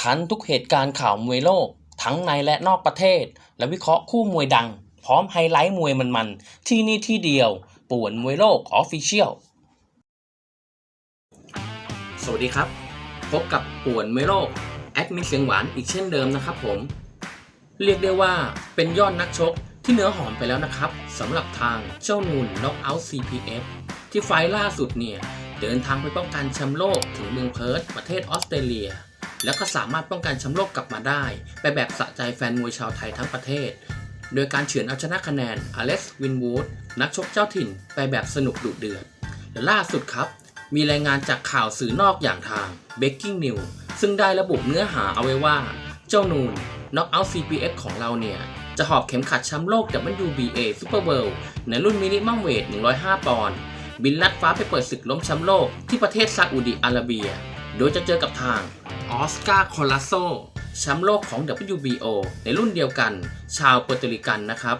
ทันทุกเหตุการณ์ข่าวมวยโลก ทั้งในและนอกประเทศ และวิเคราะห์คู่มวยดัง พร้อมไฮไลท์มวยมันๆ ที่นี่ที่เดียว ป่วนมวยโลกออฟฟิเชียล สวัสดีครับ พบกับป่วนมวยโลก แอดมินเสียงหวานอีกเช่นเดิมนะครับผม เรียกได้ว่าเป็นยอดนักชกที่เนื้อหอมไปแล้วนะครับสำหรับทางเจ้านูนน็อกเอาท์ CPF ที่ไฟล์ล่าสุดเนี่ย เดินทางไปป้องกันแชมป์โลกถึงเมืองเพิร์ธประเทศออสเตรเลีย แล้วก็สามารถป้องกันแชมป์โลกกลับมาได้ ไปแบบสะใจแฟนมวยชาวไทยทั้งประเทศ โดยการเฉือนเอาชนะคะแนนอเล็กซ์วินวูดนักชกเจ้าถิ่นไปแบบสนุกดุเดือดและล่าสุดครับ มีรายงานจากข่าวสื่อนอกอย่างทาง Breaking News ซึ่งได้ระบุเนื้อหาเอาไว้ว่า เจ้านูน Knockout CPF ของเราเนี่ย จะหอบเข็มขัดแชมป์โลก WBA Super World ในรุ่นมินิมัมเวท 105 ปอนด์ บินลัดฟ้าไปเปิดศึกล้มแชมป์โลกที่ประเทศซาอุดิอาระเบีย โดยจะเจอกับทางออสการ์คอลาโซแชมป์โลกของ WBO ในรุ่นเดียวกัน ชาวเปอร์ตริกันนะครับ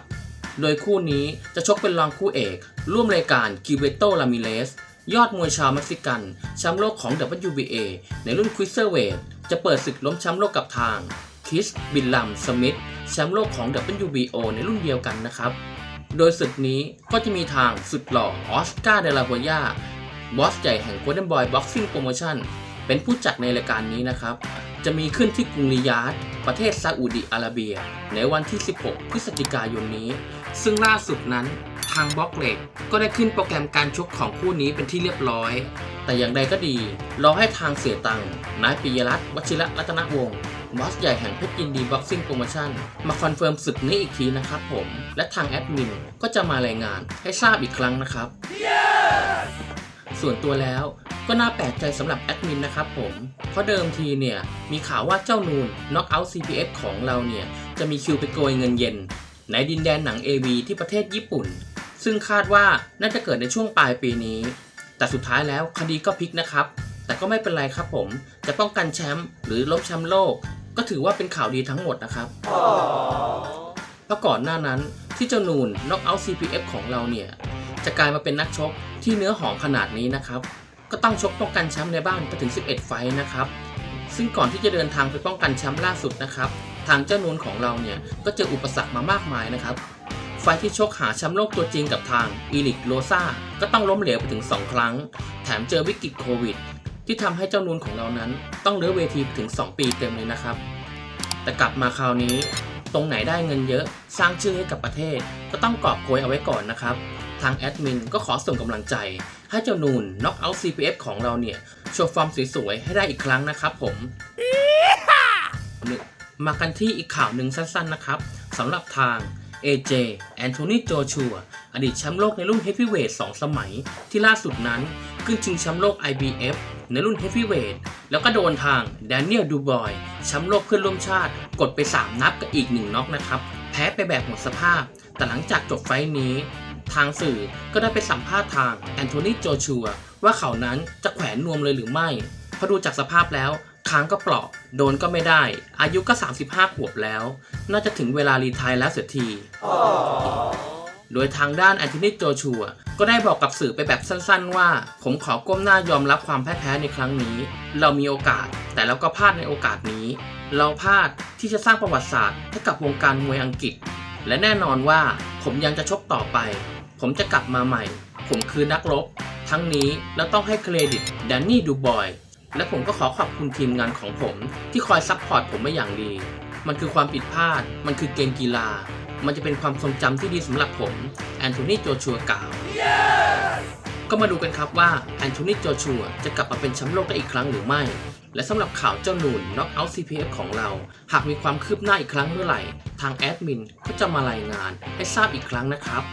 โดยคู่นี้จะชกเป็นรองคู่เอก ร่วมรายการกิเวโตลามิเลสยอดมวยชาวเม็กซิกันแชมป์โลกของ WBA ในรุ่นควิสเซอร์เวทจะเปิดศึกล้มแชมป์โลกกับทางคิสบิลลัมสมิธแชมป์โลกของ WBO ในรุ่นเดียวกันนะครับ โดยศึกนี้ก็จะมีทางสุดหล่อออสการ์เดลาโฮยาบอสใหญ่แห่ง Golden Boy Boxing Promotion เป็นผู้จัดในรายการนี้นะครับ จะมีขึ้นที่กรุงริยาดประเทศซาอุดิอาระเบีย ในวันที่ 16 พฤศจิกายนนี้ ซึ่งล่าสุดนั้นทางบล็อกเล็กก็ได้ขึ้นโปรแกรมการชกของคู่นี้เป็นที่เรียบร้อย แต่อย่างใดก็ดี รอให้ทางเสียตังนายปิยรัตน์วชิระรัตนวงศ์ บอสใหญ่แห่งเพชรยินดีบ็อกซิ่งโปรโมชั่นมาคอนเฟิร์มศึกนี้อีกทีนะครับผม และทางแอดมินก็จะมารายงานให้ทราบอีกครั้งนะครับส่วนตัวแล้วก็น่าแปลกใจสำหรับแอดมินนะครับผม เพราะเดิมทีเนี่ย มีข่าวว่าเจ้านูน Knockout CPF ของเราเนี่ย จะมีคิวไปโกยเงินเย็น ในดินแดนหนัง AV ที่ประเทศญี่ปุ่น ซึ่งคาดว่าน่าจะเกิดในช่วงปลายปีนี้ แต่สุดท้ายแล้วคดีก็พลิกนะครับ แต่ก็ไม่เป็นไรครับผม จะป้องกันแชมป์หรือล้มแชมป์โลก ก็ถือว่าเป็นข่าวดีทั้งหมดนะครับเพราะก่อนหน้านั้นที่เจ้านูน Knockout CPF ของเราเนี่ย จะกลายมาเป็นนักชกที่เนื้อหอมขนาดนี้นะครับ ก็ต้องชกป้องกันแชมป์ในบ้านไปถึง 11 ไฟต์นะครับ ซึ่งก่อนที่จะเดินทางไปป้องกันแชมป์ล่าสุดนะครับ ทางเจ้านูนของเราเนี่ยก็เจออุปสรรคมามากมายนะครับไฟต์ที่ชกหาแชมป์โลกตัวจริงกับทางอีลิกโลซาก็ต้องล้มเหลวไปถึง 2 ครั้ง แถมเจอวิกฤตโควิด ที่ทำให้เจ้านูนของเรานั้น ต้องเลื้อเวทีไปถึง 2 ปีเต็มเลยนะครับ แต่กลับมาคราวนี้ ตรงไหนได้เงินเยอะสร้างชื่อให้กับประเทศ ก็ต้องกอบโกยเอาไว้ก่อนนะครับ ทางแอดมินก็ขอส่งกำลังใจ ให้เจ้านูน Knockout CPF ของเราเนี่ยโชว์ฟอร์มสวยๆให้ได้อีกครั้งนะครับผมหนึ่งมากันที่อีกข่าวหนึ่งสั้นๆนะครับสำหรับทาง AJ แอนโทนีโจชัวอดีตแชมป์โลกในรุ่นเฮฟวีเวท2สมัย ที่ล่าสุดนั้นขึ้นชิงแชมป์โลก IBF ในรุ่นเฮฟวีเวทแล้วก็โดนทางแดเนียลดูบอยแชมป์โลกเพื่อนร่วมชาติ กดไป 3 นับกับอีก 1น็อกนะครับ แพ้ไปแบบหมดสภาพ แต่หลังจากจบไฟท์นี้ ทางสื่อก็ได้ไปสัมภาษณ์ทางแอนโทนีโจชัวว่าเขานั้นจะแขวนนวมเลยหรือไม่เพราะดูจากสภาพแล้วค้างก็เปราะ โดนก็ไม่ได้ อายุก็ 35 ขวบแล้ว น่าจะถึงเวลารีทายแล้วเสียที โดยทางด้านแอนโทนีโจชัวก็ได้บอกกับสื่อไปแบบสั้นๆ ว่า ผมขอก้มหน้ายอมรับความพ่ายแพ้ในครั้งนี้ เรามีโอกาส แต่เราก็พลาดในโอกาสนี้ เราพลาดที่จะสร้างประวัติศาสตร์ให้กับวงการมวยอังกฤษ และแน่นอนว่าผมยังจะชกต่อไป ผมจะกลับมาใหม่ ผมคือนักรบ ทั้งนี้เราต้องให้เครดิตแดนนี่ดูบอยและผมก็ขอขอบคุณทีมงานของผม ที่คอยซัพพอร์ตผมมาอย่างดี มันคือความผิดพลาด มันคือเกมกีฬา มันจะเป็นความทรงจำที่ดีสำหรับผมแอนโทนีโจชัวกล่าวก็มาดูกันครับว่าแอนโทนีโจชัวจะกลับมาเป็นแชมป์โลกได้อีกครั้งหรือไม่ และสำหรับข่าวเจ้าหนูน Knockout CPF ของเรา หากมีความคืบหน้าอีกครั้งเมื่อไหร่ ทางแอดมินก็จะมารายงานให้ทราบอีกครั้งนะครับ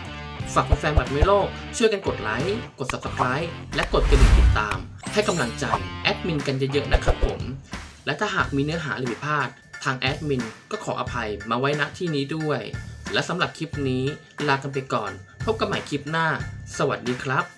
ฝากแฟนบัตรไม่โลก ช่วยกันกดไลค์ กด Subscribe และกดกระดิ่งติดตาม ให้กำลังใจแอดมินกันเยอะๆนะครับผม และถ้าหากมีเนื้อหาหรือผิดพลาด ทางแอดมินก็ขออภัยมาไว้ณที่นี้ด้วย และสำหรับคลิปนี้ลากันไปก่อน พบกันใหม่คลิปหน้า สวัสดีครับ